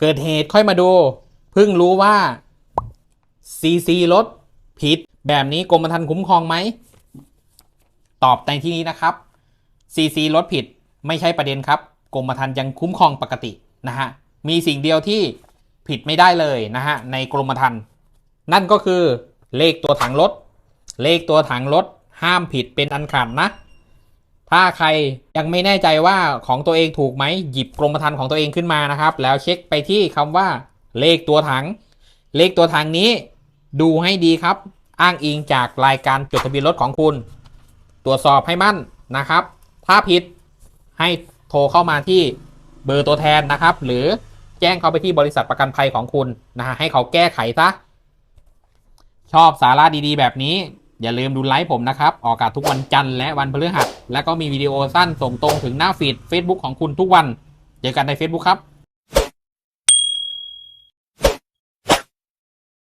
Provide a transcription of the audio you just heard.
เกิดเหตุค่อยมาดู เพิ่งรู้ว่า CC รถผิด แบบนี้กรมธรรม์คุ้มครองไหม ตอบในที่นี้นะครับ CC รถผิดไม่ใช่ประเด็นครับกรมธรรม์ยังคุ้มครองปกตินะฮะมีสิ่งเดียวที่ผิดไม่ได้เลยนะฮะในกรมธรรม์นั่นก็คือเลขตัวถังรถ เลขตัวถังรถห้ามผิดเป็นอันขาดนะ ถ้าใครยังไม่แน่ใจว่าของตัวเองถูกไหมหยิบกรมธรรม์ของตัวเองขึ้นมานะครับ แล้วเช็คไปที่คำว่า เลขตัวถัง เลขตัวถังนี้ ดูให้ดีครับ อ้างอิงจากรายการจดทะเบียนรถของคุณ ตรวจสอบให้มั่นนะครับ ถ้าผิดให้โทรเข้ามาที่เบอร์ตัวแทนนะครับ หรือแจ้งเขาไปที่บริษัทประกันภัยของคุณนะฮะให้เขาแก้ไขซะชอบสาระดีๆ แบบนี้ อย่าลืมดูไลฟ์ผมนะครับ ออกอากาศทุกวันจันทร์และวันพฤหัส และก็มีวิดีโอสั้นส่งตรงถึงหน้าฟีด Facebook ของคุณทุกวัน เจอกันใน Facebook ครับ